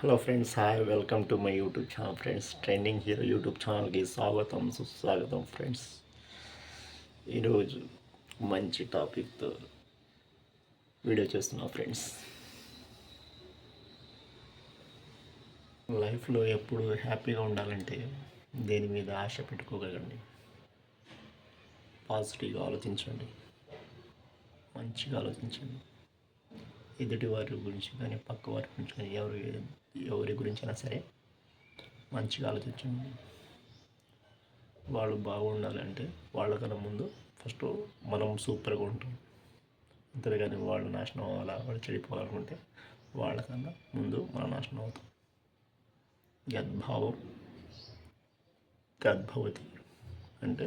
Hello friends hi welcome to my YouTube channel friends trending hero YouTube ఛానల్కి స్వాగతం సుస్వాగతం friends ఈరోజు మంచి టాపిక్తో వీడియో చేస్తున్నా ఫ్రెండ్స్ లైఫ్లో ఎప్పుడు హ్యాపీగా ఉండాలంటే దేని మీద ఆశ పెట్టుకోగలండి పాజిటివ్గా ఆలోచించండి. మంచిగా ఆలోచించండి. ఎదుటి వారి గురించి కానీ పక్క వారి గురించి కానీ ఎవరి ఎవరి గురించి అయినా సరే మంచిగా ఆలోచించండి. వాళ్ళు బాగుండాలంటే వాళ్ళకన్నా ముందు ఫస్ట్ మనం సూపర్గా ఉంటాం. అంతేగాని వాళ్ళు నాశనం అవ్వాలా వాళ్ళు చెడిపోవాలనుకుంటే వాళ్ళకన్నా ముందు మనం నాశనం అవుతాం. గద్భావం గద్భవతి అంటే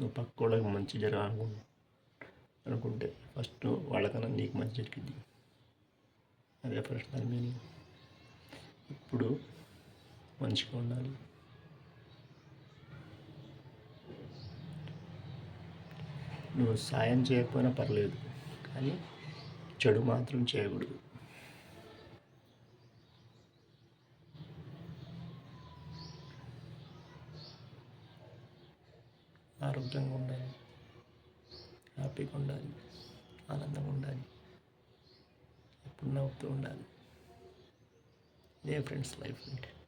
నువ్వు పక్క వాళ్ళకి మంచి జరగాలనుకుంటున్నావు. అనుకుంటే ఫస్ట్ వాళ్ళకన్నా నీకు మంచి జరిగింది అదే ప్రశ్నలు దాని మీనింగ్. ఇప్పుడు మంచిగా ఉండాలి. నువ్వు సాయం చేయకపోయినా పర్లేదు కానీ చెడు మాత్రం చేయకూడదు. ఆరోగ్యంగా ఉండాలి. హ్యాపీగా ఉండాలి. ఆనందంగా ఉండాలి. ఎప్పుడు నవ్వుతూ ఉండాలి. ఇదే ఫ్రెండ్స్ లైఫ్ అంటే.